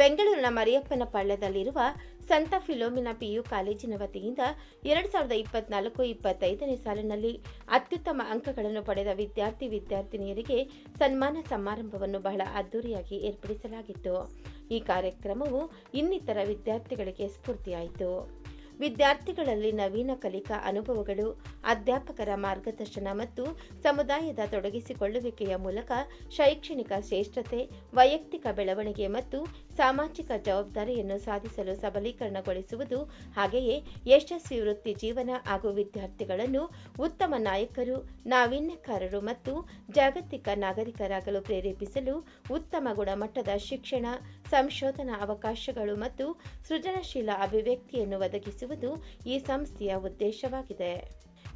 ಬೆಂಗಳೂರಿನ ಮರಿಯಪ್ಪನ ಪಳ್ಳದಲ್ಲಿರುವ ಸಂತ Philomena PU ಕಾಲೇಜಿನ ವತಿಯಿಂದ ಎರಡು ಸಾವಿರದ ಇಪ್ಪತ್ನಾಲ್ಕು ಇಪ್ಪತ್ತೈದನೇ ಸಾಲಿನಲ್ಲಿ ಅತ್ಯುತ್ತಮ ಅಂಕಗಳನ್ನು ಪಡೆದ ವಿದ್ಯಾರ್ಥಿ ವಿದ್ಯಾರ್ಥಿನಿಯರಿಗೆ ಸನ್ಮಾನ ಸಮಾರಂಭವನ್ನು ಬಹಳ ಅದ್ದೂರಿಯಾಗಿ ಏರ್ಪಡಿಸಲಾಗಿತ್ತು. ಈ ಕಾರ್ಯಕ್ರಮವು ಇನ್ನಿತರ ವಿದ್ಯಾರ್ಥಿಗಳಿಗೆ ಸ್ಫೂರ್ತಿಯಾಯಿತು. ವಿದ್ಯಾರ್ಥಿಗಳಲ್ಲಿ ನವೀನ ಕಲಿಕಾ ಅನುಭವಗಳು, ಅಧ್ಯಾಪಕರ ಮಾರ್ಗದರ್ಶನ ಮತ್ತು ಸಮುದಾಯದ ತೊಡಗಿಸಿಕೊಳ್ಳುವಿಕೆಯ ಮೂಲಕ ಶೈಕ್ಷಣಿಕ ಶ್ರೇಷ್ಠತೆ, ವೈಯಕ್ತಿಕ ಬೆಳವಣಿಗೆ ಮತ್ತು ಸಾಮಾಜಿಕ ಜವಾಬ್ದಾರಿಯನ್ನು ಸಾಧಿಸಲು ಸಬಲೀಕರಣಗೊಳಿಸುವುದು ಹಾಗೆಯೇ ಯಶಸ್ವಿ ವೃತ್ತಿ ಜೀವನ ಹಾಗೂ ವಿದ್ಯಾರ್ಥಿಗಳನ್ನು ಉತ್ತಮ ನಾಯಕರು, ನಾವೀನ್ಯಕಾರರು ಮತ್ತು ಜಾಗತಿಕ ನಾಗರಿಕರಾಗಲು ಪ್ರೇರೇಪಿಸಲು ಉತ್ತಮ ಗುಣಮಟ್ಟದ ಶಿಕ್ಷಣ, ಸಂಶೋಧನಾ ಅವಕಾಶಗಳು ಮತ್ತು ಸೃಜನಶೀಲ ಅಭಿವ್ಯಕ್ತಿಯನ್ನು ಒದಗಿಸುವುದು ಈ ಸಂಸ್ಥೆಯ ಉದ್ದೇಶವಾಗಿದೆ.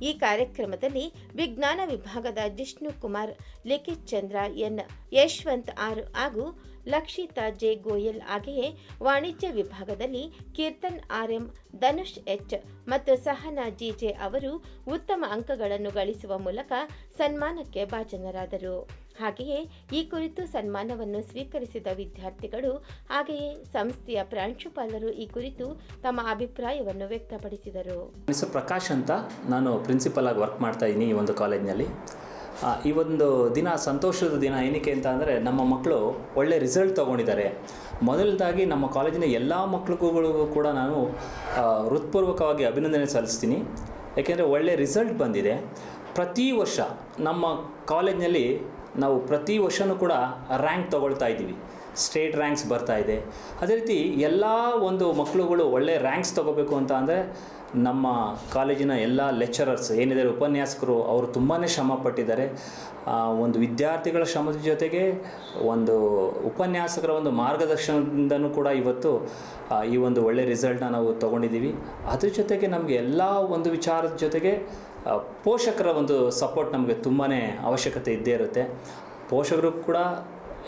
ಈ ಕಾರ್ಯಕ್ರಮದಲ್ಲಿ ವಿಜ್ಞಾನ ವಿಭಾಗದ ಜಿಷ್ಣು ಕುಮಾರ್ ಲಿಖಿತ್ ಚಂದ್ರ, ಎನ್. ಯಶವಂತ್ ಆರ್ ಹಾಗೂ ಲಕ್ಷಿತಾ ಜೆ ಗೋಯಲ್ ಹಾಗೆಯೇ ವಾಣಿಜ್ಯ ವಿಭಾಗದಲ್ಲಿ ಕೀರ್ತನ್ ಆರ್ಎಂ ಧನುಷ್ ಎಚ್ ಮತ್ತು ಸಹನಾ ಜಿಜೆ ಅವರು ಉತ್ತಮ ಅಂಕಗಳನ್ನು ಗಳಿಸುವ ಮೂಲಕ ಸನ್ಮಾನಕ್ಕೆ ಭಾಜನರಾದರು. ಹಾಗೆಯೇ ಈ ಕುರಿತು ಸನ್ಮಾನವನ್ನು ಸ್ವೀಕರಿಸಿದ ವಿದ್ಯಾರ್ಥಿಗಳು ಹಾಗೆಯೇ ಸಂಸ್ಥೆಯ ಪ್ರಾಂಶುಪಾಲರು ಈ ಕುರಿತು ತಮ್ಮ ಅಭಿಪ್ರಾಯವನ್ನು ವ್ಯಕ್ತಪಡಿಸಿದರು. ಪ್ರಕಾಶ್ ಅಂತ ನಾನು ಪ್ರಿನ್ಸಿಪಲ್ ಆಗಿ ವರ್ಕ್ ಮಾಡ್ತಾ ಇದ್ದೀನಿ ಈ ಒಂದು ಕಾಲೇಜ್ನಲ್ಲಿ. ಈ ಒಂದು ದಿನ, ಸಂತೋಷದ ದಿನ ಏನಕ್ಕೆ ಅಂತ ಅಂದರೆ ನಮ್ಮ ಮಕ್ಕಳು ಒಳ್ಳೆ ರಿಸಲ್ಟ್ ತೊಗೊಂಡಿದ್ದಾರೆ. ಮೊದಲದಾಗಿ ನಮ್ಮ ಕಾಲೇಜಿನ ಎಲ್ಲ ಮಕ್ಕಳುಗಳಿಗೂ ಕೂಡ ನಾನು ಹೃತ್ಪೂರ್ವಕವಾಗಿ ಅಭಿನಂದನೆ ಸಲ್ಲಿಸ್ತೀನಿ. ಯಾಕೆಂದರೆ ಒಳ್ಳೆ ರಿಸಲ್ಟ್ ಬಂದಿದೆ. ಪ್ರತಿ ವರ್ಷ ನಮ್ಮ ಕಾಲೇಜ್ನಲ್ಲಿ ನಾವು ಪ್ರತಿ ವರ್ಷವೂ ಕೂಡ ರ್ಯಾಂಕ್ ತೊಗೊಳ್ತಾ ಇದ್ದೀವಿ. ಸ್ಟೇಟ್ ರ್ಯಾಂಕ್ಸ್ ಬರ್ತಾ ಇದೆ. ಅದೇ ರೀತಿ ಎಲ್ಲ ಒಂದು ಮಕ್ಕಳುಗಳು ಒಳ್ಳೆ ರ್ಯಾಂಕ್ಸ್ ತೊಗೋಬೇಕು ಅಂತ ಅಂದರೆ ನಮ್ಮ ಕಾಲೇಜಿನ ಎಲ್ಲ ಲೆಕ್ಚರರ್ಸ್ ಏನಿದ್ದಾರೆ ಉಪನ್ಯಾಸಕರು, ಅವರು ತುಂಬಾ ಶ್ರಮ ಪಟ್ಟಿದ್ದಾರೆ ಒಂದು ವಿದ್ಯಾರ್ಥಿಗಳ ಶ್ರಮದ ಜೊತೆಗೆ ಒಂದು ಉಪನ್ಯಾಸಕರ ಒಂದು ಮಾರ್ಗದರ್ಶನದಿಂದನೂ ಕೂಡ ಇವತ್ತು ಈ ಒಂದು ಒಳ್ಳೆಯ ರಿಸಲ್ಟ್ನ ನಾವು ತೊಗೊಂಡಿದ್ದೀವಿ. ಅದ್ರ ಜೊತೆಗೆ ನಮಗೆ ಎಲ್ಲ ಒಂದು ವಿಚಾರದ ಜೊತೆಗೆ ಪೋಷಕರ ಒಂದು ಸಪೋರ್ಟ್ ನಮಗೆ ತುಂಬಾ ಅವಶ್ಯಕತೆ ಇದ್ದೇ ಇರುತ್ತೆ. ಪೋಷಕರು ಕೂಡ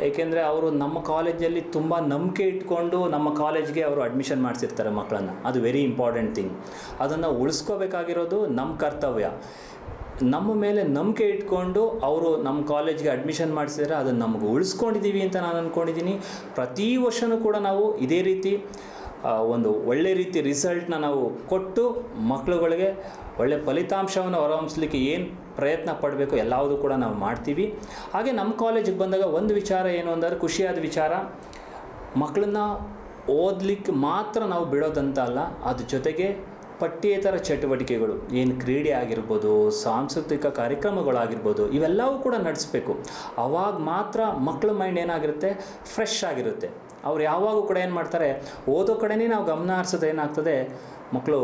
ಏಕೆಂದರೆ ಅವರು ನಮ್ಮ ಕಾಲೇಜಲ್ಲಿ ತುಂಬ ನಂಬಿಕೆ ಇಟ್ಕೊಂಡು ನಮ್ಮ ಕಾಲೇಜ್ಗೆ ಅವರು ಅಡ್ಮಿಷನ್ ಮಾಡಿಸಿರ್ತಾರೆ ಮಕ್ಕಳನ್ನು. ಅದು ವೆರಿ ಇಂಪಾರ್ಟೆಂಟ್ ಥಿಂಗ್ ಅದನ್ನು ಉಳಿಸ್ಕೋಬೇಕಾಗಿರೋದು ನಮ್ಮ ಕರ್ತವ್ಯ. ನಮ್ಮ ಮೇಲೆ ನಂಬಿಕೆ ಇಟ್ಕೊಂಡು ಅವರು ನಮ್ಮ ಕಾಲೇಜ್ಗೆ ಅಡ್ಮಿಷನ್ ಮಾಡಿಸಿದ್ರೆ ಅದನ್ನು ನಮಗೆ ಉಳಿಸ್ಕೊಂಡಿದ್ದೀವಿ ಅಂತ ನಾನು ಅಂದ್ಕೊಂಡಿದ್ದೀನಿ ಪ್ರತಿ ವರ್ಷವೂ ಕೂಡ ನಾವು ಇದೇ ರೀತಿ ಒಂದು ಒಳ್ಳೆ ರೀತಿ ರಿಸಲ್ಟ್ನ ನಾವು ಕೊಟ್ಟು ಮಕ್ಕಳುಗಳಿಗೆ ಒಳ್ಳೆ ಫಲಿತಾಂಶವನ್ನು ಹೊರಹೊಮ್ಮಿಸ್ಲಿಕ್ಕೆ ಏನು ಪ್ರಯತ್ನ ಪಡಬೇಕು ಎಲ್ಲವೂ ಕೂಡ ನಾವು ಮಾಡ್ತೀವಿ. ಹಾಗೆ ನಮ್ಮ ಕಾಲೇಜಿಗೆ ಬಂದಾಗ ಒಂದು ವಿಚಾರ ಏನು ಅಂದರೆ ಖುಷಿಯಾದ ವಿಚಾರ. ಮಕ್ಕಳನ್ನ ಓದಲಿಕ್ಕೆ ಮಾತ್ರ ನಾವು ಬಿಡೋದಂತ ಅಲ್ಲ ಅದ್ರ ಜೊತೆಗೆ ಪಠ್ಯೇತರ ಚಟುವಟಿಕೆಗಳು, ಏನು ಕ್ರೀಡೆ ಆಗಿರ್ಬೋದು, ಸಾಂಸ್ಕೃತಿಕ ಕಾರ್ಯಕ್ರಮಗಳಾಗಿರ್ಬೋದು, ಇವೆಲ್ಲವೂ ಕೂಡ ನಡೆಸಬೇಕು. ಆವಾಗ ಮಾತ್ರ ಮಕ್ಕಳ ಮೈಂಡ್ ಏನಾಗಿರುತ್ತೆ? ಫ್ರೆಶ್ ಆಗಿರುತ್ತೆ. ಅವ್ರು ಯಾವಾಗೂ ಕೂಡ ಏನು ಮಾಡ್ತಾರೆ? ಓದೋ ಕಡೆನೇ ನಾವು ಗಮನ ಹರಿಸೋದು ಏನಾಗ್ತದೆ? ಮಕ್ಕಳು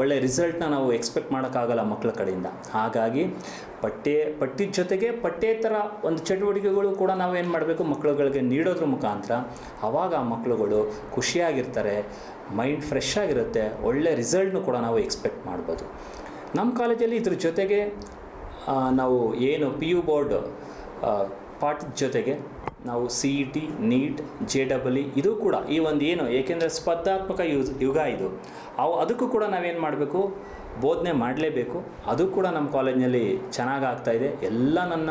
ಒಳ್ಳೆ ರಿಸಲ್ಟ್ನ ನಾವು ಎಕ್ಸ್ಪೆಕ್ಟ್ ಮಾಡೋಕ್ಕಾಗಲ್ಲ ಮಕ್ಕಳ ಕಡೆಯಿಂದ. ಹಾಗಾಗಿ ಪಠ್ಯ, ಪಠ್ಯದ ಜೊತೆಗೆ ಪಠ್ಯೇತರ ಒಂದು ಚಟುವಟಿಕೆಗಳು ಕೂಡ ನಾವು ಏನು ಮಾಡಬೇಕು, ಮಕ್ಕಳುಗಳಿಗೆ ನೀಡೋದ್ರ ಮುಖಾಂತರ ಆವಾಗ ಆ ಮಕ್ಕಳುಗಳು ಖುಷಿಯಾಗಿರ್ತಾರೆ, ಮೈಂಡ್ ಫ್ರೆಶ್ ಆಗಿರುತ್ತೆ, ಒಳ್ಳೆ ರಿಸಲ್ಟ್ನು ಕೂಡ ನಾವು ಎಕ್ಸ್ಪೆಕ್ಟ್ ಮಾಡ್ಬೋದು. ನಮ್ಮ ಕಾಲೇಜಲ್ಲಿ ಇದ್ರ ಜೊತೆಗೆ ನಾವು ಏನು ಪಿ ಯು ಬೋರ್ಡ್ ಪಾಠದ ಜೊತೆಗೆ ನಾವು C E T NEET J double E ಇದು ಕೂಡ ಈ ಒಂದು ಏನು, ಏಕೆಂದರೆ ಸ್ಪರ್ಧಾತ್ಮಕ ಯುಜ್, ಯುಗ ಇದು. ಅವು ಅದಕ್ಕೂ ಕೂಡ ನಾವೇನು ಮಾಡಬೇಕು? ಬೋಧನೆ ಮಾಡಲೇಬೇಕು. ಅದು ಕೂಡ ನಮ್ಮ ಕಾಲೇಜಿನಲ್ಲಿ ಚೆನ್ನಾಗಿ ಆಗ್ತಾಯಿದೆ ಎಲ್ಲ ನನ್ನ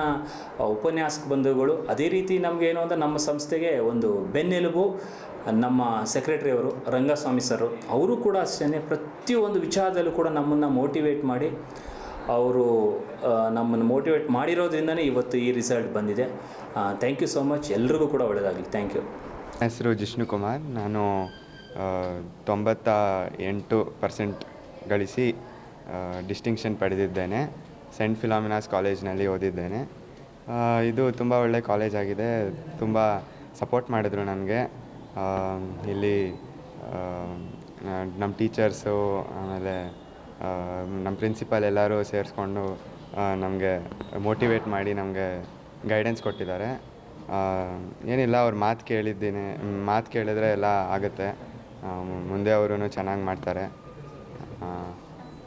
ಉಪನ್ಯಾಸಕ ಬಂಧುಗಳು, ಅದೇ ರೀತಿ ನಮಗೆ ಏನು ಅಂದರೆ ನಮ್ಮ ಸಂಸ್ಥೆಗೆ ಒಂದು ಬೆನ್ನೆಲುಬು, ನಮ್ಮ ಸೆಕ್ರೆಟರಿ ಅವರು, ರಂಗಸ್ವಾಮಿ ಸರ್, ಅವರು ಕೂಡ ಅಷ್ಟೇ ಪ್ರತಿಯೊಂದು ವಿಚಾರದಲ್ಲೂ ಕೂಡ ನಮ್ಮನ್ನು ಮೋಟಿವೇಟ್ ಮಾಡಿ ಅವರು ನಮ್ಮನ್ನು ಮೋಟಿವೇಟ್ ಮಾಡಿರೋದ್ರಿಂದನೇ ಇವತ್ತು ಈ ರಿಸಲ್ಟ್ ಬಂದಿದೆ. ಥ್ಯಾಂಕ್ ಯು ಸೋ ಮಚ್ ಎಲ್ರಿಗೂ ಕೂಡ ಒಳ್ಳೆಯದಾಗಲಿ ಥ್ಯಾಂಕ್ ಯು ಹೆಸರು ಜಿಷ್ಣು ಕುಮಾರ್. ನಾನು ತೊಂಬತ್ತ ಎಂಟು ಪರ್ಸೆಂಟ್ ಗಳಿಸಿ ಡಿಸ್ಟಿಂಕ್ಷನ್ ಪಡೆದಿದ್ದೇನೆ. ಸೆಂಟ್ ಫಿಲಾಮಿನಾಸ್ ಕಾಲೇಜ್ನಲ್ಲಿ ಓದಿದ್ದೇನೆ. ಇದು ತುಂಬ ಒಳ್ಳೆ ಕಾಲೇಜ್ ಆಗಿದೆ. ತುಂಬ ಸಪೋರ್ಟ್ ಮಾಡಿದರು ನನಗೆ. ಇಲ್ಲಿ ನಮ್ಮ ಟೀಚರ್ಸು ಆಮೇಲೆ ನಮ್ಮ ಪ್ರಿನ್ಸಿಪಾಲ್ ಎಲ್ಲರೂ ಸೇರಿಸ್ಕೊಂಡು ನಮಗೆ ಮೋಟಿವೇಟ್ ಮಾಡಿ ನಮಗೆ ಗೈಡೆನ್ಸ್ ಕೊಟ್ಟಿದ್ದಾರೆ. ಏನಿಲ್ಲ, ಅವ್ರ ಮಾತು ಕೇಳಿದ್ದೀನಿ. ಮಾತು ಕೇಳಿದ್ರೆ ಎಲ್ಲ ಆಗುತ್ತೆ. ಮುಂದೆ ಅವರು ಚೆನ್ನಾಗಿ ಮಾಡ್ತಾರೆ.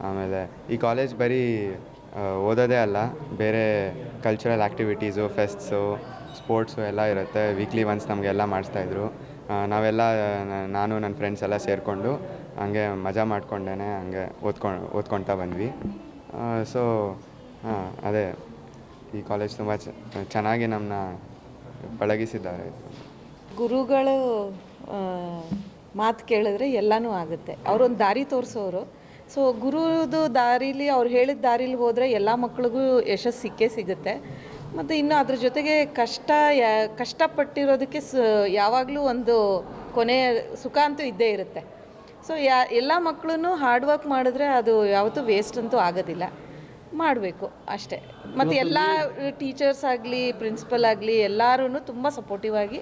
ಆಮೇಲೆ ಈ ಕಾಲೇಜ್ ಬರೀ ಓದೋದೇ ಅಲ್ಲ, ಬೇರೆ ಕಲ್ಚರಲ್ ಆ್ಯಕ್ಟಿವಿಟೀಸು ಫೆಸ್ಟ್ಸು ಸ್ಪೋರ್ಟ್ಸು ಎಲ್ಲ ಇರುತ್ತೆ. ವೀಕ್ಲಿ ಒನ್ಸ್ ನಮಗೆಲ್ಲ ಮಾಡಿಸ್ತಾಯಿದ್ರು ನಾವೆಲ್ಲ ನಾನು ನನ್ನ ಫ್ರೆಂಡ್ಸ್ ಎಲ್ಲ ಸೇರಿಕೊಂಡು ಹಂಗೆ ಮಜಾ ಮಾಡ್ಕೊಂಡೇ ಹಂಗೆ ಓದ್ಕೊಂಡು ಓದ್ಕೊತಾ ಬಂದ್ವಿ. ಸೊ ಹಾಂ ಅದೇ, ಈ ಕಾಲೇಜ್ ತುಂಬ ಚೆನ್ನಾಗಿ ನಮ್ಮನ್ನ ಪಳಗಿಸಿದ್ದಾರೆ. ಗುರುಗಳು ಮಾತು ಕೇಳಿದ್ರೆ ಎಲ್ಲನೂ ಆಗುತ್ತೆ. ಅವರೊಂದು ದಾರಿ ತೋರಿಸೋರು. ಸೊ ಗುರುದು ದಾರಿಲಿ ಅವ್ರು ಹೇಳಿದ ದಾರಿಲಿ ಹೋದರೆ ಎಲ್ಲ ಮಕ್ಳಿಗೂ ಯಶಸ್ಸು ಸಿಕ್ಕೇ ಸಿಗುತ್ತೆ. ಮತ್ತು ಇನ್ನು ಅದ್ರ ಜೊತೆಗೆ ಕಷ್ಟ ಯಾ ಕಷ್ಟಪಟ್ಟಿರೋದಕ್ಕೆ ಸ ಯಾವಾಗಲೂ ಒಂದು ಕೊನೆಯ ಸುಖ ಅಂತೂ ಇದ್ದೇ ಇರುತ್ತೆ. ಸೊ ಯಾ ಎಲ್ಲ ಮಕ್ಕಳು ಹಾರ್ಡ್ ವರ್ಕ್ ಮಾಡಿದ್ರೆ ಅದು ಯಾವತ್ತೂ ವೇಸ್ಟ್ ಅಂತೂ ಆಗೋದಿಲ್ಲ. ಮಾಡಬೇಕು ಅಷ್ಟೇ. ಮತ್ತು ಎಲ್ಲ ಟೀಚರ್ಸ್ ಆಗಲಿ ಪ್ರಿನ್ಸಿಪಲ್ ಆಗಲಿ ಎಲ್ಲರೂ ತುಂಬ ಸಪೋರ್ಟಿವ್ ಆಗಿ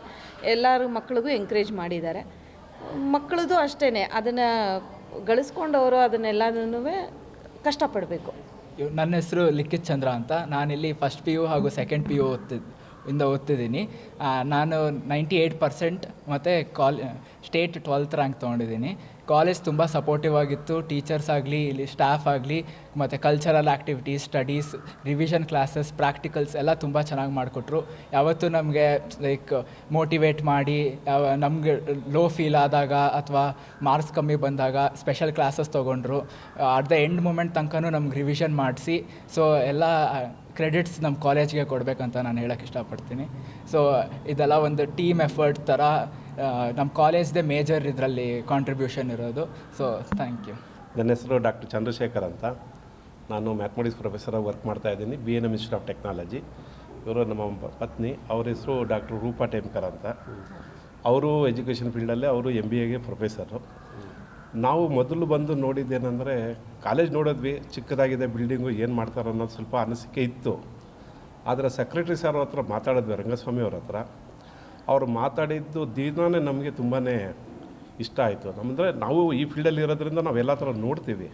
ಎಲ್ಲರೂ ಮಕ್ಕಳಿಗೂ ಎಂಕರೇಜ್ ಮಾಡಿದ್ದಾರೆ. ಮಕ್ಕಳದು ಅಷ್ಟೇ ಅದನ್ನು ಗಳಿಸ್ಕೊಂಡವರು ಅದನ್ನೆಲ್ಲನೂ ಕಷ್ಟಪಡಬೇಕು. ನನ್ನ ಹೆಸರು ಲಿಖಿತ್ ಚಂದ್ರ ಅಂತ. ನಾನಿಲ್ಲಿ ಫಸ್ಟ್ ಪಿ ಯು ಹಾಗೂ ಸೆಕೆಂಡ್ ಪಿ ಯು ಓದ್ತಿದ್ದೆ ಇಂದ ಓದ್ತಿದ್ದೀನಿ. ನಾನು ನೈಂಟಿ ಏಯ್ಟ್ ಪರ್ಸೆಂಟ್ ಮತ್ತು ಕಾಲ್, ಸ್ಟೇಟ್ ಟ್ವೆಲ್ತ್ ರ್ಯಾಂಕ್ ತೊಗೊಂಡಿದ್ದೀನಿ. ಕಾಲೇಜ್ ತುಂಬ ಸಪೋರ್ಟಿವ್ ಆಗಿತ್ತು. ಟೀಚರ್ಸ್ ಆಗಲಿ, ಇಲ್ಲಿ ಸ್ಟಾಫ್ ಆಗಲಿ, ಮತ್ತು cultural activities studies revision classes practicals ಎಲ್ಲ ತುಂಬ ಚೆನ್ನಾಗಿ ಮಾಡಿಕೊಟ್ರು. ಯಾವತ್ತೂ ನಮಗೆ ಲೈಕ್ ಮೋಟಿವೇಟ್ ಮಾಡಿ ನಮಗೆ ಲೋ ಫೀಲ್ ಆದಾಗ ಅಥವಾ ಮಾರ್ಕ್ಸ್ ಕಮ್ಮಿ ಬಂದಾಗ ಸ್ಪೆಷಲ್ ಕ್ಲಾಸಸ್ ತೊಗೊಂಡ್ರು. ಅಟ್ ದ ಎಂಡ್ ಮೂಮೆಂಟ್ ತನಕನೂ ನಮ್ಗೆ ರಿವಿಷನ್ ಮಾಡಿಸಿ. ಸೊ ಎಲ್ಲ ಕ್ರೆಡಿಟ್ಸ್ ನಮ್ಮ ಕಾಲೇಜ್ಗೆ ಕೊಡಬೇಕಂತ ನಾನು ಹೇಳೋಕ್ಕೆ ಇಷ್ಟಪಡ್ತೀನಿ. ಸೊ ಇದೆಲ್ಲ ಒಂದು ಟೀಮ್ ಎಫರ್ಟ್ ಥರ ನಮ್ಮ ಕಾಲೇಜ್ದೇ ಮೇಜರ್ ಇದರಲ್ಲಿ ಕಾಂಟ್ರಿಬ್ಯೂಷನ್ ಇರೋದು. ಸೊ ಥ್ಯಾಂಕ್ ಯು ನನ್ನ ಹೆಸರು ಡಾಕ್ಟರ್ ಚಂದ್ರಶೇಖರ್ ಅಂತ. ನಾನು ಮ್ಯಾಥಮೆಟಿಕ್ಸ್ ಪ್ರೊಫೆಸರಾಗಿ ವರ್ಕ್ ಮಾಡ್ತಾ ಇದ್ದೀನಿ B N institute of technology ಇವರು ನಮ್ಮ ಪತ್ನಿ. ಅವ್ರ ಹೆಸರು ಡಾಕ್ಟರ್ ರೂಪಾ ಟೇಮ್ಕರ್ ಅಂತ. ಅವರು ಎಜುಕೇಷನ್ ಫೀಲ್ಡಲ್ಲೇ ಅವರು ಎಂ ಬಿ ಎಗೆ ಪ್ರೊಫೆಸರು ನಾವು ಮೊದಲು ಬಂದು ನೋಡಿದ್ದೇನೆಂದರೆ ಕಾಲೇಜ್ ನೋಡಿದ್ವಿ, ಚಿಕ್ಕದಾಗಿದೆ ಬಿಲ್ಡಿಂಗು ಏನು ಮಾಡ್ತಾರೆ ಅನ್ನೋದು ಸ್ವಲ್ಪ ಅನಿಸಿಕೆ ಇತ್ತು. ಆದರೆ ಸೆಕ್ರೆಟ್ರಿ ಸರ್ ಹತ್ರ ಮಾತಾಡಿದ್ವಿ, ರಂಗಸ್ವಾಮಿ ಅವ್ರ ಹತ್ರ. ಅವ್ರು ಮಾತಾಡಿದ್ದು ದಿನಾನೇ ನಮಗೆ ತುಂಬಾ ಇಷ್ಟ ಆಯಿತು. ನಮ್ಮಂದರೆ ನಾವು ಈ ಫೀಲ್ಡಲ್ಲಿ ಇರೋದ್ರಿಂದ ನಾವು ಎಲ್ಲ ಥರ ನೋಡ್ತೀವಿ.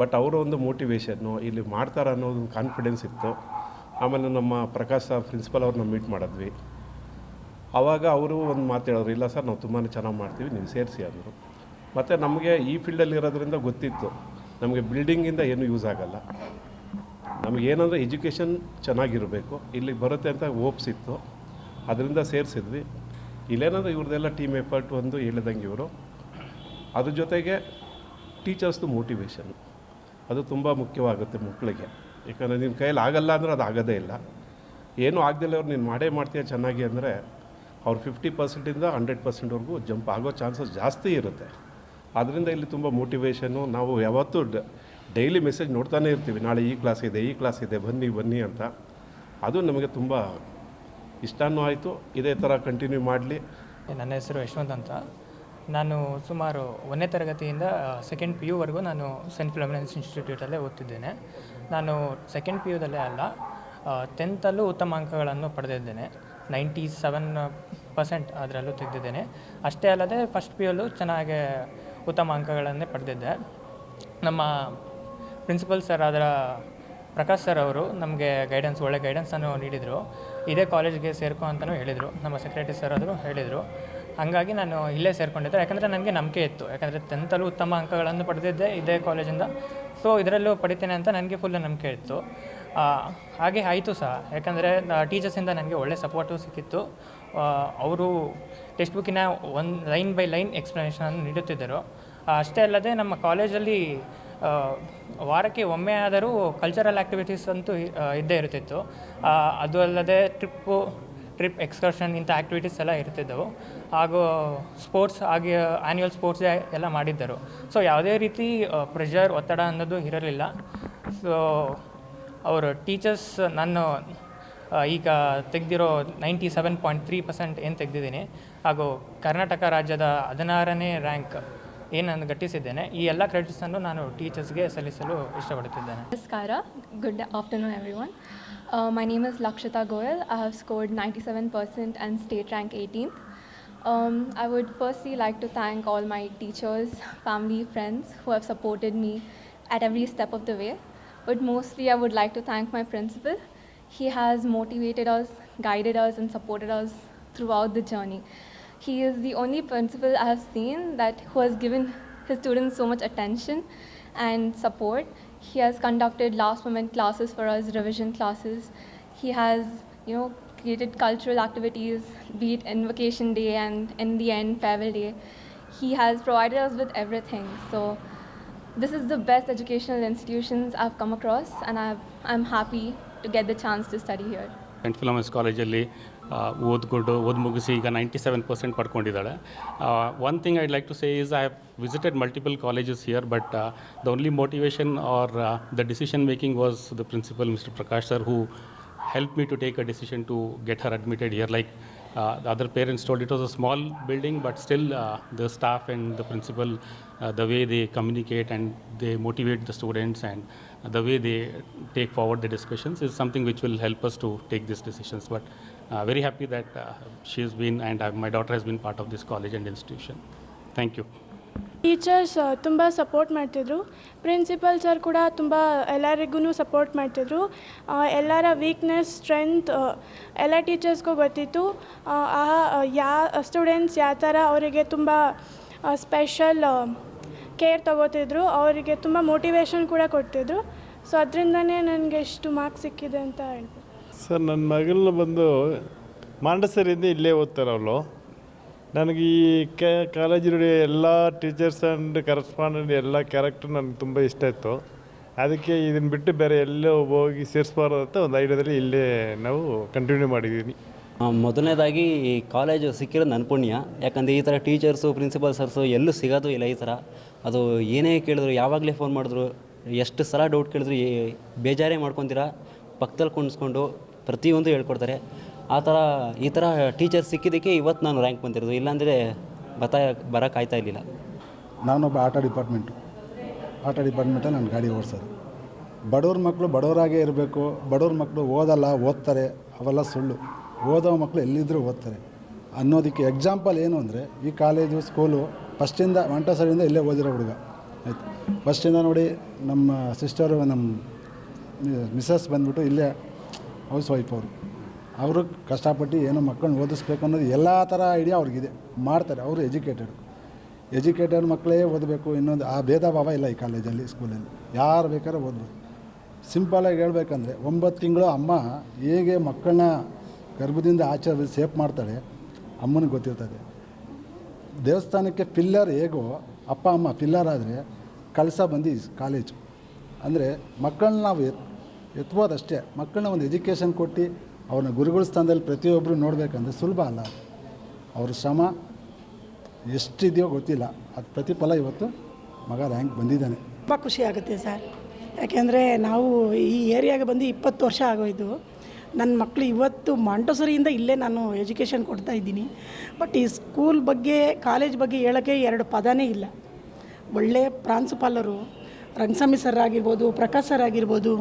ಬಟ್ ಅವರು ಒಂದು ಮೋಟಿವೇಶನ್ನು ಇಲ್ಲಿ ಮಾಡ್ತಾರೆ ಅನ್ನೋದು ಕಾನ್ಫಿಡೆನ್ಸ್ ಇತ್ತು. ಆಮೇಲೆ ನಮ್ಮ ಪ್ರಕಾಶ್ ಸರ್ ಪ್ರಿನ್ಸಿಪಲ್ ಅವ್ರನ್ನ ಮೀಟ್ ಮಾಡಿದ್ವಿ. ಆವಾಗ ಅವರು ಒಂದು ಮಾತು ಇಲ್ಲ ಸರ್, ನಾವು ತುಂಬಾ ಚೆನ್ನಾಗಿ ಮಾಡ್ತೀವಿ, ನೀವು ಸೇರಿಸಿ ಅಂದರು. ಮತ್ತು ನಮಗೆ ಈ ಫೀಲ್ಡಲ್ಲಿ ಇರೋದ್ರಿಂದ ಗೊತ್ತಿತ್ತು, ನಮಗೆ ಬಿಲ್ಡಿಂಗಿಂದ ಏನೂ ಯೂಸ್ ಆಗಲ್ಲ. ನಮಗೇನಂದರೆ ಎಜುಕೇಷನ್ ಚೆನ್ನಾಗಿರಬೇಕು, ಇಲ್ಲಿಗೆ ಬರುತ್ತೆ ಅಂತ ಹೋಪ್ಸ್ ಇತ್ತು. ಅದರಿಂದ ಸೇರಿಸಿದ್ವಿ. ಇಲ್ಲೇನಂದ್ರೆ ಇವ್ರದ್ದೆಲ್ಲ ಟೀಮ್ ಎಫರ್ಟ್ ಒಂದು ಹೇಳಿದಂಗೆ ಇವರು. ಅದ್ರ ಜೊತೆಗೆ ಟೀಚರ್ಸ್ದು ಮೋಟಿವೇಶನ್ ಅದು ತುಂಬ ಮುಖ್ಯವಾಗುತ್ತೆ ಮಕ್ಕಳಿಗೆ. ಯಾಕಂದರೆ ನಿನ್ನ ಕೈಯಲ್ಲಿ ಆಗಲ್ಲ ಅಂದರೆ ಅದು ಆಗೋದೇ ಇಲ್ಲ. ಏನೂ ಆಗದಿಲ್ಲ ಅವ್ರು ನೀನು ಮಾಡೇ ಮಾಡ್ತೀಯ ಚೆನ್ನಾಗಿ ಅಂದರೆ ಅವ್ರು ಫಿಫ್ಟಿ ಪರ್ಸೆಂಟಿಂದ ಹಂಡ್ರೆಡ್ ಪರ್ಸೆಂಟ್ವರೆಗೂ ಜಂಪ್ ಆಗೋ ಚಾನ್ಸಸ್ ಜಾಸ್ತಿ ಇರುತ್ತೆ. ಅದರಿಂದ ಇಲ್ಲಿ ತುಂಬ ಮೋಟಿವೇಶನ್ನು ನಾವು ಯಾವತ್ತೂ ಡೈಲಿ ಮೆಸೇಜ್ ನೋಡ್ತಾನೆ ಇರ್ತೀವಿ. ನಾಳೆ ಈ ಕ್ಲಾಸ್ ಇದೆ, ಈ ಕ್ಲಾಸ್ ಇದೆ, ಬನ್ನಿ ಬನ್ನಿ ಅಂತ. ಅದು ನಮಗೆ ತುಂಬ ಇಷ್ಟನೂ ಆಯಿತು. ಇದೇ ಥರ ಕಂಟಿನ್ಯೂ ಮಾಡಲಿ. ನನ್ನ ಹೆಸರು ಯಶವಂತ್ ಅಂತ. ನಾನು ಸುಮಾರು ಒಂದನೇ ತರಗತಿಯಿಂದ ಸೆಕೆಂಡ್ ಪಿ ಯುವರೆಗೂ ನಾನು ಸೆಂಟ್ ಫಿಲಮಿನನ್ಸ್ ಇನ್ಸ್ಟಿಟ್ಯೂಟಲ್ಲೇ ಓದ್ತಿದ್ದೇನೆ. ನಾನು ಸೆಕೆಂಡ್ ಪಿ ಯುದಲ್ಲೇ ಅಲ್ಲ ಟೆಂತಲ್ಲೂ ಉತ್ತಮ ಅಂಕಗಳನ್ನು ಪಡೆದಿದ್ದೇನೆ. ನೈಂಟಿ ಸೆವೆನ್ ಪರ್ಸೆಂಟ್ ಅದರಲ್ಲೂ ತೆಗೆದಿದ್ದೇನೆ. ಅಷ್ಟೇ ಅಲ್ಲದೆ ಫಸ್ಟ್ ಪಿ ಯುಲ್ಲೂ ಚೆನ್ನಾಗಿ ಉತ್ತಮ ಅಂಕಗಳನ್ನೇ ಪಡೆದಿದ್ದೆ. ನಮ್ಮ ಪ್ರಿನ್ಸಿಪಲ್ ಸರ್ ಅದರ ಪ್ರಕಾಶ್ ಸರ್ ಅವರು ನಮಗೆ ಗೈಡೆನ್ಸ್ ಒಳ್ಳೆ ಗೈಡೆನ್ಸನ್ನು ನೀಡಿದರು. ಇದೇ ಕಾಲೇಜ್ಗೆ ಸೇರ್ಕೊ ಅಂತಲೂ ಹೇಳಿದರು. ನಮ್ಮ ಸೆಕ್ರೆಟರಿ ಸರ್ ಆದರೂ ಹೇಳಿದರು. ಹಾಗಾಗಿ ನಾನು ಇಲ್ಲೇ ಸೇರಿಕೊಂಡಿದ್ದೆ. ಯಾಕಂದರೆ ನನಗೆ ನಂಬಿಕೆ ಇತ್ತು. ಯಾಕಂದರೆ ಟೆಂತಲ್ಲೂ ಉತ್ತಮ ಅಂಕಗಳನ್ನು ಪಡೆದಿದ್ದೆ ಇದೇ ಕಾಲೇಜಿಂದ ಸೊ ಇದರಲ್ಲೂ ಪಡಿತೇನೆ ಅಂತ ನನಗೆ ಫುಲ್ ನಂಬಿಕೆ ಇತ್ತು. ಹಾಗೆ ಆಯಿತು ಸಹ. ಯಾಕಂದರೆ ಟೀಚರ್ಸಿಂದ ನನಗೆ ಒಳ್ಳೆ ಸಪೋರ್ಟು ಸಿಕ್ಕಿತ್ತು. ಅವರು ಟೆಕ್ಸ್ಟ್ ಬುಕ್ಕಿನ ಒಂದು ಲೈನ್ ಬೈ ಲೈನ್ ಎಕ್ಸ್ಪ್ಲನೇಷನನ್ನು ನೀಡುತ್ತಿದ್ದರು. ಅಷ್ಟೇ ಅಲ್ಲದೆ ನಮ್ಮ ಕಾಲೇಜಲ್ಲಿ ವಾರಕ್ಕೆ ಒಮ್ಮೆ ಆದರೂ ಕಲ್ಚರಲ್ ಆ್ಯಕ್ಟಿವಿಟೀಸ್ ಅಂತೂ ಇದ್ದೇ ಇರ್ತಿತ್ತು ಅದು ಅಲ್ಲದೆ ಟ್ರಿಪ್ಪು ಟ್ರಿಪ್ ಎಕ್ಸ್ಕರ್ಷನ್ ಇಂಥ ಆ್ಯಕ್ಟಿವಿಟೀಸ್ ಎಲ್ಲ ಇರ್ತಿದ್ದವು ಹಾಗೂ ಸ್ಪೋರ್ಟ್ಸ್ ಆಗಿ ಆ್ಯನ್ಯುವಲ್ ಸ್ಪೋರ್ಟ್ಸ್ ಎಲ್ಲ ಮಾಡಿದ್ದರು. ಸೊ ಯಾವುದೇ ರೀತಿ ಪ್ರೆಷರ್ ಒತ್ತಡ ಅನ್ನೋದು ಇರಲಿಲ್ಲ. ಸೊ ಅವರು ಟೀಚರ್ಸ್ ನಾನು ಈಗ ತೆಗೆದಿರೋ ninety seven point three percent ಏನು ತೆಗೆದಿದ್ದೀನಿ. ಹಾಗೂ ಕರ್ನಾಟಕ ರಾಜ್ಯದ ಹದಿನಾರನೇ ರ್ಯಾಂಕ್ ಏನನ್ನು ಗಟ್ಟಿಸಿದ್ದೇನೆ, ಈ ಎಲ್ಲ ಕ್ರೆಡಿಟ್ಸನ್ನು ನಾನು ಟೀಚರ್ಸ್ಗೆ ಸಲ್ಲಿಸಲು ಇಷ್ಟಪಡುತ್ತಿದ್ದೇನೆ. ನಮಸ್ಕಾರ. Good afternoon everyone my name is Lakshita Goyal I have scored ninety seven percent and state rank eighteenth I would first like to thank all my teachers family friends who have supported me at every step of the way but mostly I would like to thank my principal he has motivated us guided us and supported us throughout the journey He is the only principal I have seen that who has given his students so much attention and support. He has conducted last moment classes for us, revision classes. He has, you know, created cultural activities, be it invocation day and in the end farewell day. He has provided us with everything. So this is the best educational institutions I've come across, and I've, I'm happy to get the chance to study here. Saint Philomena's ಕಾಲೇಜಲ್ಲಿ ಓದ್ಕೊಂಡು ಓದ್ ಮುಗಿಸಿ ಈಗ ninety seven percent ಪಡ್ಕೊಂಡಿದ್ದಾಳೆ one thing I'd like to say is I have visited multiple colleges here but the only motivation or the decision making was the principal mister Prakash sir who helped me to take a decision to get her admitted here. Like uh, the other parents told, it was a small building, but still uh, the staff and the principal, uh, the way they communicate and they motivate the students and the way they take forward the discussions is something which will help us to take these decisions. But uh, very happy that uh, she's been and uh, my daughter has been part of this college and institution. Thank you. Teachers ತುಂಬ support ಮಾಡ್ತಿದ್ರು principal sir ಕೂಡ ತುಂಬ ಎಲ್ಲರಿಗೂ support ಮಾಡ್ತಿದ್ರು ಎಲ್ಲರ weakness strength ಎಲ್ಲ ಟೀಚರ್ಸ್ಗೂ ಗೊತ್ತಿತ್ತು ಆ ಯಾ ಸ್ಟೂಡೆಂಟ್ಸ್ ಯಾವ ಥರ ಅವರಿಗೆ ತುಂಬ ಸ್ಪೆಷಲ್ ಕೇರ್ ತಗೋತಿದ್ರು ಅವರಿಗೆ ತುಂಬ ಮೋಟಿವೇಶನ್ ಕೂಡ ಕೊಡ್ತಿದ್ರು ಸೊ ಅದರಿಂದನೇ ನನಗೆ ಇಷ್ಟು ಮಾರ್ಕ್ಸ್ ಸಿಕ್ಕಿದೆ ಅಂತ ಹೇಳ್ಬೋದು ಸರ್ ನನ್ನ ಮಗಳನ್ನ ಬಂದು ಮಾಂಡಸರಿಂದ ಇಲ್ಲೇ ಓದ್ತಾರೆ ಅವಳು. ನನಗೆ ಈ ಕೆ ಕಾಲೇಜಿನ ಎಲ್ಲ ಟೀಚರ್ಸ್ ಆ್ಯಂಡ್ ಕರೆಸ್ಪಾಂಡೆಂಟ್ ಎಲ್ಲ ಕ್ಯಾರೆಕ್ಟರ್ ನನಗೆ ತುಂಬ ಇಷ್ಟ ಇತ್ತು. ಅದಕ್ಕೆ ಇದನ್ನು ಬಿಟ್ಟು ಬೇರೆ ಎಲ್ಲೋ ಹೋಗಿ ಸೇರಿಸ್ಬಾರ್ದು ಅಂತ ಒಂದು ಐಡಿಯಾದಲ್ಲಿ ಇಲ್ಲೇ ನಾವು ಕಂಟಿನ್ಯೂ ಮಾಡಿದ್ದೀನಿ ಮೊದಲನೇದಾಗಿ ಈ ಕಾಲೇಜು ಸಿಕ್ಕಿರೋದು ನನ್ನ ಪುಣ್ಯ. ಯಾಕಂದರೆ ಈ ಥರ ಟೀಚರ್ಸು ಪ್ರಿನ್ಸಿಪಾಲ್ ಸರ್ಸು ಎಲ್ಲೂ ಸಿಗೋದು ಇಲ್ಲ ಈ ಥರ ಅದು ಏನೇ ಕೇಳಿದ್ರು ಯಾವಾಗಲೇ ಫೋನ್ ಮಾಡಿದ್ರು, ಎಷ್ಟು ಸಲ ಡೌಟ್ ಕೇಳಿದ್ರು ಬೇಜಾರೇ ಮಾಡ್ಕೊತೀರಾ? ಪಕ್ಕದಲ್ಲಿ ಕುಣಿಸ್ಕೊಂಡು ಪ್ರತಿಯೊಂದು ಹೇಳ್ಕೊಡ್ತಾರೆ. ಆ ಥರ ಈ ಥರ ಟೀಚರ್ ಸಿಕ್ಕಿದ್ದಕ್ಕೆ ಇವತ್ತು ನಾನು ರ್ಯಾಂಕ್ ಬಂದಿರೋದು. ಇಲ್ಲಾಂದರೆ ಬತಾ ಬರೋಕ್ಕಾಯ್ತಾ ಇರಲಿಲ್ಲ. ನಾನೊಬ್ಬ ಆಟ ಡಿಪಾರ್ಟ್ಮೆಂಟು. ಆಟ ಡಿಪಾರ್ಟ್ಮೆಂಟಲ್ಲಿ ನಾನು ಗಾಡಿ ಓಡಿಸೋದು. ಬಡವ್ರ ಮಕ್ಕಳು ಬಡವರಾಗೇ ಇರಬೇಕು. ಬಡವ್ರ ಮಕ್ಕಳು ಓದಲ್ಲ, ಓದ್ತಾರೆ. ಅವೆಲ್ಲ ಸುಳ್ಳು. ಓದೋ ಮಕ್ಕಳು ಎಲ್ಲಿದ್ದರೂ ಓದ್ತಾರೆ. ಅನ್ನೋದಕ್ಕೆ ಎಕ್ಸಾಂಪಲ್ ಏನು ಅಂದರೆ, ಈ ಕಾಲೇಜು ಸ್ಕೂಲು ಫಸ್ಟಿಂದ ಮಂಟಸರಿಂದ ಇಲ್ಲೇ ಓದಿರೋ ಹುಡುಗ. ಆಯಿತು. ಫಸ್ಟಿಂದ ನೋಡಿ ನಮ್ಮ ಸಿಸ್ಟರು ನಮ್ಮ ಮಿಸ್ಸಸ್ ಬಂದ್ಬಿಟ್ಟು ಇಲ್ಲೇ ಹೌಸ್ ವೈಫ್ ಅವರು. ಅವರು ಕಷ್ಟಪಟ್ಟು ಏನೋ ಮಕ್ಕಳನ್ನ ಓದಿಸ್ಬೇಕು ಅನ್ನೋದು ಎಲ್ಲ ಥರ ಐಡಿಯಾ ಅವ್ರಿಗಿದೆ. ಮಾಡ್ತಾರೆ, ಅವರು ಎಜುಕೇಟೆಡ್ ಎಜುಕೇಟೆಡ್ ಮಕ್ಕಳೇ ಓದಬೇಕು ಇನ್ನೊಂದು ಆ ಭೇದ ಭಾವ ಇಲ್ಲ ಈ ಕಾಲೇಜಲ್ಲಿ, ಸ್ಕೂಲಲ್ಲಿ. ಯಾರು ಬೇಕಾದ್ರೂ ಓದ್ಬೋದು. ಸಿಂಪಲಾಗಿ ಹೇಳ್ಬೇಕಂದ್ರೆ ಒಂಬತ್ತು ತಿಂಗಳು ಅಮ್ಮ ಹೇಗೆ ಮಕ್ಕಳನ್ನ ಗರ್ಭದಿಂದ ಆಚೆ ಸೇಫ್ ಮಾಡ್ತಾಳೆ ಅಮ್ಮನಿಗೆ ಗೊತ್ತಿರ್ತದೆ. ದೇವಸ್ಥಾನಕ್ಕೆ ಪಿಲ್ಲರ್ ಹೇಗೋ, ಅಪ್ಪ, ಅಮ್ಮ ಪಿಲ್ಲರ್ ಆದರೆ ಕಳಸ ಬಂದು ಕಾಲೇಜು. ಅಂದರೆ ಮಕ್ಕಳನ್ನ ನಾವು ಎತ್ ಎತ್ಬೋದಷ್ಟೇ ಮಕ್ಕಳನ್ನ ಒಂದು ಎಜುಕೇಷನ್ ಕೊಟ್ಟು ಅವ್ರನ್ನ ಗುರುಗಳ ಸ್ಥಾನದಲ್ಲಿ ಪ್ರತಿಯೊಬ್ಬರು ನೋಡಬೇಕಂದ್ರೆ ಸುಲಭ ಅಲ್ಲ. ಅವ್ರ ಶ್ರಮ ಎಷ್ಟಿದೆಯೋ ಗೊತ್ತಿಲ್ಲ. ಅದು ಪ್ರತಿಫಲ ಇವತ್ತು ಮಗ ರ್ಯಾಂಕ್ ಬಂದಿದ್ದಾನೆ. ತುಂಬ ಖುಷಿ ಆಗುತ್ತೆ ಸರ್. ಯಾಕೆಂದರೆ ನಾವು ಈ ಏರಿಯಾಗೆ ಬಂದು ಇಪ್ಪತ್ತು ವರ್ಷ ಆಗೋಯ್ತು. ನನ್ನ ಮಕ್ಕಳು ಇವತ್ತು ಮಾಂಟೋಸರಿಯಿಂದ ಇಲ್ಲೇ ನಾನು ಎಜುಕೇಷನ್ ಕೊಡ್ತಾ ಇದ್ದೀನಿ. ಬಟ್ ಈ ಸ್ಕೂಲ್ ಬಗ್ಗೆ ಕಾಲೇಜ್ ಬಗ್ಗೆ ಹೇಳೋಕ್ಕೆ ಎರಡು ಪದನೇ ಇಲ್ಲ. ಒಳ್ಳೆಯ ಪ್ರಾಂಶುಪಾಲರು ರಂಗಸ್ವಾಮಿ ಸರ್ ಆಗಿರ್ಬೋದು, ಪ್ರಕಾಶ್ ಸರ್ ಆಗಿರ್ಬೋದು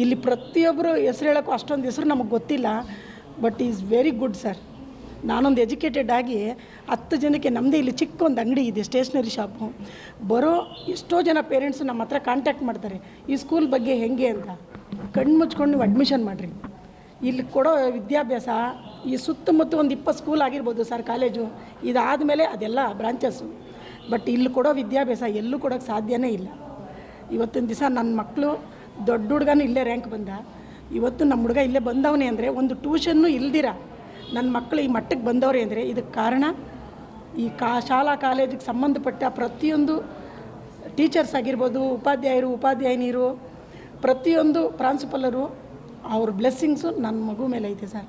ಇಲ್ಲಿ ಪ್ರತಿಯೊಬ್ಬರು ಹೆಸರು ಹೇಳೋಕ್ಕೂ ಅಷ್ಟೊಂದು ಹೆಸರು ನಮಗೆ ಗೊತ್ತಿಲ್ಲ but is very good sir ನಾನೊಂದು ಎಜುಕೇಟೆಡ್ ಆಗಿ ಹತ್ತು ಜನಕ್ಕೆ ನಮ್ಮದೇ ಇಲ್ಲಿ ಚಿಕ್ಕ ಒಂದು ಅಂಗಡಿ ಇದೆ ಸ್ಟೇಷ್ನರಿ ಶಾಪು ಬರೋ ಎಷ್ಟೋ ಜನ ಪೇರೆಂಟ್ಸು ನಮ್ಮ ಹತ್ರ ಕಾಂಟ್ಯಾಕ್ಟ್ ಮಾಡ್ತಾರೆ, ಈ ಸ್ಕೂಲ್ ಬಗ್ಗೆ ಹೆಂಗೆ ಅಂತ? ಕಣ್ಣು ಮುಚ್ಕೊಂಡು ನೀವು ಅಡ್ಮಿಷನ್ ಮಾಡಿರಿ. ಇಲ್ಲಿ ಕೊಡೋ ವಿದ್ಯಾಭ್ಯಾಸ, ಈ ಸುತ್ತಮುತ್ತ ಒಂದು ಇಪ್ಪತ್ತು ಸ್ಕೂಲ್ ಆಗಿರ್ಬೋದು ಸರ್ ಕಾಲೇಜು ಇದಾದ ಮೇಲೆ ಅದೆಲ್ಲ ಬ್ರಾಂಚಸ್ಸು ಬಟ್ ಇಲ್ಲಿ ಕೊಡೋ ವಿದ್ಯಾಭ್ಯಾಸ ಎಲ್ಲೂ ಕೊಡೋಕ್ಕೆ ಸಾಧ್ಯವೇ ಇಲ್ಲ. ಇವತ್ತಿನ ದಿವಸ ನನ್ನ ಮಕ್ಕಳು ದೊಡ್ಡ ಹುಡುಗನೂ ಇಲ್ಲೇ ರ್ಯಾಂಕ್ ಬಂದ. ಇವತ್ತು ನಮ್ಮ ಹುಡುಗ ಇಲ್ಲೇ ಬಂದವನೇ ಅಂದರೆ ಒಂದು ಟ್ಯೂಷನ್ನು ಇಲ್ದಿರ ನನ್ನ ಮಕ್ಕಳು ಈ ಮಟ್ಟಕ್ಕೆ ಬಂದವ್ರೆ ಅಂದರೆ ಇದಕ್ಕೆ ಕಾರಣ ಈ ಕಾ, ಶಾಲಾ, ಕಾಲೇಜಿಗೆ ಸಂಬಂಧಪಟ್ಟ ಪ್ರತಿಯೊಂದು ಟೀಚರ್ಸ್ ಆಗಿರ್ಬೋದು, ಉಪಾಧ್ಯಾಯರು ಉಪಾಧ್ಯಾಯಿನಿಯರು ಪ್ರತಿಯೊಂದು ಪ್ರಾಂಶುಪಾಲರು ಅವ್ರ ಬ್ಲೆಸ್ಸಿಂಗ್ಸು ನನ್ನ ಮಗು ಮೇಲೆ ಐತೆ ಸರ್.